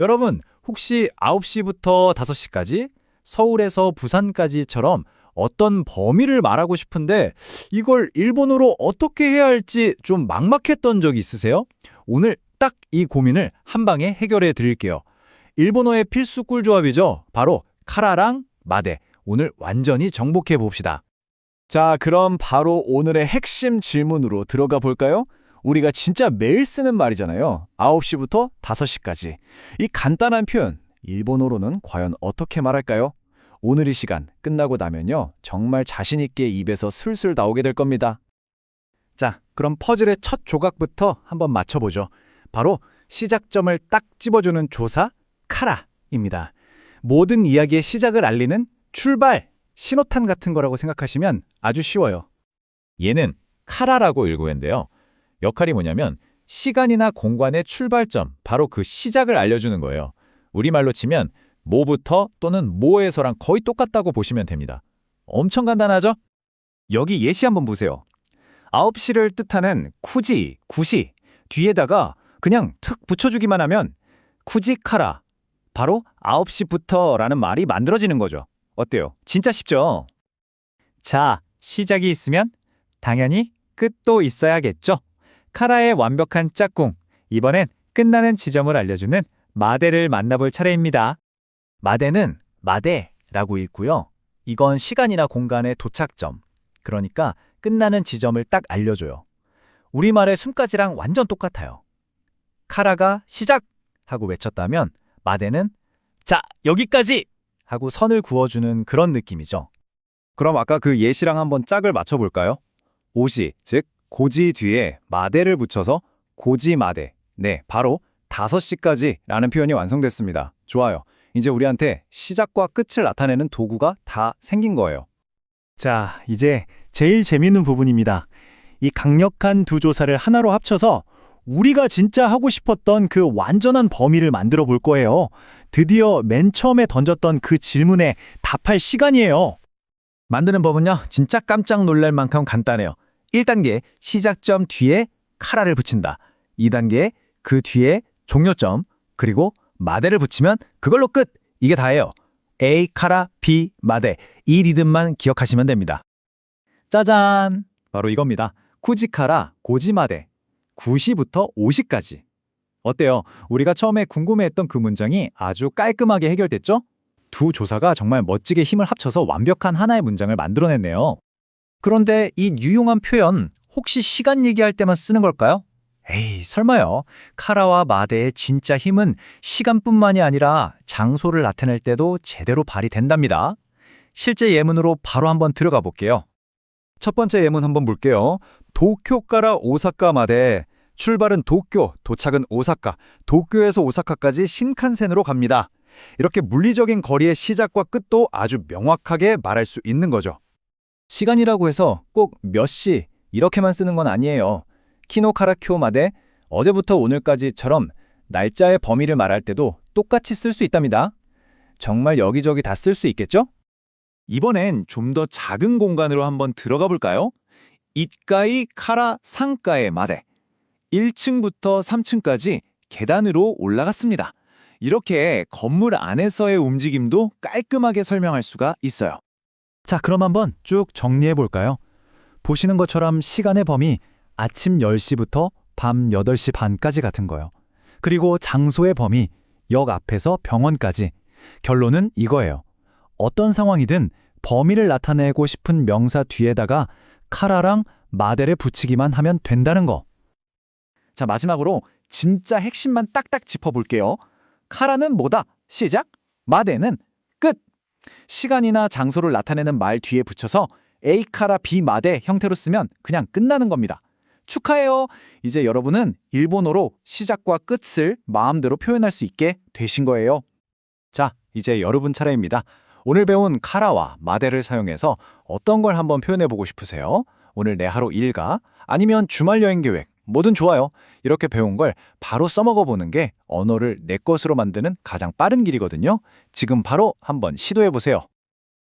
여러분, 혹시 9시부터 5시까지 서울에서 부산까지처럼 어떤 범위를 말하고 싶은데 이걸 일본어로 어떻게 해야 할지 좀 막막했던 적 있으세요? 오늘 딱 이 고민을 한 방에 해결해 드릴게요. 일본어의 필수 꿀조합이죠. 바로 카라랑 마데. 오늘 완전히 정복해 봅시다. 자, 그럼 바로 오늘의 핵심 질문으로 들어가 볼까요? 우리가 진짜 매일 쓰는 말이잖아요. 9시부터 5시까지. 이 간단한 표현, 일본어로는 과연 어떻게 말할까요? 오늘 이 시간 끝나고 나면요. 정말 자신 있게 입에서 술술 나오게 될 겁니다. 자, 그럼 퍼즐의 첫 조각부터 한번 맞춰보죠. 바로 시작점을 딱 집어주는 조사, 카라입니다. 모든 이야기의 시작을 알리는 출발, 신호탄 같은 거라고 생각하시면 아주 쉬워요. 얘는 카라라고 일구는데요. 역할이 뭐냐면 시간이나 공간의 출발점, 바로 그 시작을 알려주는 거예요. 우리말로 치면 뭐부터 또는 뭐에서랑 거의 똑같다고 보시면 됩니다. 엄청 간단하죠? 여기 예시 한번 보세요. 9시를 뜻하는 쿠지, 구시 뒤에다가 그냥 툭 붙여주기만 하면 쿠지카라 바로 9시부터라는 말이 만들어지는 거죠. 어때요? 진짜 쉽죠? 자, 시작이 있으면 당연히 끝도 있어야겠죠. 카라의 완벽한 짝꿍. 이번엔 끝나는 지점을 알려주는 마데를 만나볼 차례입니다. 마데는 마데라고 읽고요. 이건 시간이나 공간의 도착점. 그러니까 끝나는 지점을 딱 알려줘요. 우리말의 숨까지랑 완전 똑같아요. 카라가 시작! 하고 외쳤다면 마데는 자, 여기까지! 하고 선을 그어주는 그런 느낌이죠. 그럼 아까 그 예시랑 한번 짝을 맞춰볼까요? 오시, 즉 고지 뒤에 마대를 붙여서 고지마대. 네, 바로 5시까지라는 표현이 완성됐습니다. 좋아요. 이제 우리한테 시작과 끝을 나타내는 도구가 다 생긴 거예요. 자, 이제 제일 재밌는 부분입니다. 이 강력한 두 조사를 하나로 합쳐서 우리가 진짜 하고 싶었던 그 완전한 범위를 만들어 볼 거예요. 드디어 맨 처음에 던졌던 그 질문에 답할 시간이에요. 만드는 법은요, 진짜 깜짝 놀랄 만큼 간단해요. 1단계, 시작점 뒤에 카라를 붙인다. 2단계, 그 뒤에 종료점, 그리고 마데를 붙이면 그걸로 끝! 이게 다예요. A, 카라, B, 마데. 이 리듬만 기억하시면 됩니다. 짜잔! 바로 이겁니다. 쿠지카라, 고지마데. 9시부터 5시까지. 어때요? 우리가 처음에 궁금해했던 그 문장이 아주 깔끔하게 해결됐죠? 두 조사가 정말 멋지게 힘을 합쳐서 완벽한 하나의 문장을 만들어냈네요. 그런데 이 유용한 표현 혹시 시간 얘기할 때만 쓰는 걸까요? 에이, 설마요. 카라와 마데의 진짜 힘은 시간뿐만이 아니라 장소를 나타낼 때도 제대로 발휘된답니다. 실제 예문으로 바로 한번 들어가 볼게요. 첫 번째 예문 한번 볼게요. 도쿄가라 오사카마데 출발은 도쿄, 도착은 오사카, 도쿄에서 오사카까지 신칸센으로 갑니다. 이렇게 물리적인 거리의 시작과 끝도 아주 명확하게 말할 수 있는 거죠. 시간이라고 해서 꼭 몇 시 이렇게만 쓰는 건 아니에요. 키노카라쿄마데 어제부터 오늘까지처럼 날짜의 범위를 말할 때도 똑같이 쓸 수 있답니다. 정말 여기저기 다 쓸 수 있겠죠? 이번엔 좀 더 작은 공간으로 한번 들어가 볼까요? 이가이 카라 상가의 마대. 1층부터 3층까지 계단으로 올라갔습니다. 이렇게 건물 안에서의 움직임도 깔끔하게 설명할 수가 있어요. 자, 그럼 한번 쭉 정리해 볼까요? 보시는 것처럼 시간의 범위 아침 10시부터 밤 8시 반까지 같은 거요. 그리고 장소의 범위 역 앞에서 병원까지. 결론은 이거예요. 어떤 상황이든 범위를 나타내고 싶은 명사 뒤에다가 카라랑 마데를 붙이기만 하면 된다는 거. 자, 마지막으로 진짜 핵심만 딱딱 짚어볼게요. 카라는 뭐다? 시작. 마데는 끝. 시간이나 장소를 나타내는 말 뒤에 붙여서 A 카라 B 마데 형태로 쓰면 그냥 끝나는 겁니다. 축하해요. 이제 여러분은 일본어로 시작과 끝을 마음대로 표현할 수 있게 되신 거예요. 자, 이제 여러분 차례입니다. 오늘 배운 카라와 마데를 사용해서 어떤 걸 한번 표현해 보고 싶으세요? 오늘 내 하루 일과 아니면 주말 여행 계획 뭐든 좋아요. 이렇게 배운 걸 바로 써먹어 보는 게 언어를 내 것으로 만드는 가장 빠른 길이거든요. 지금 바로 한번 시도해 보세요.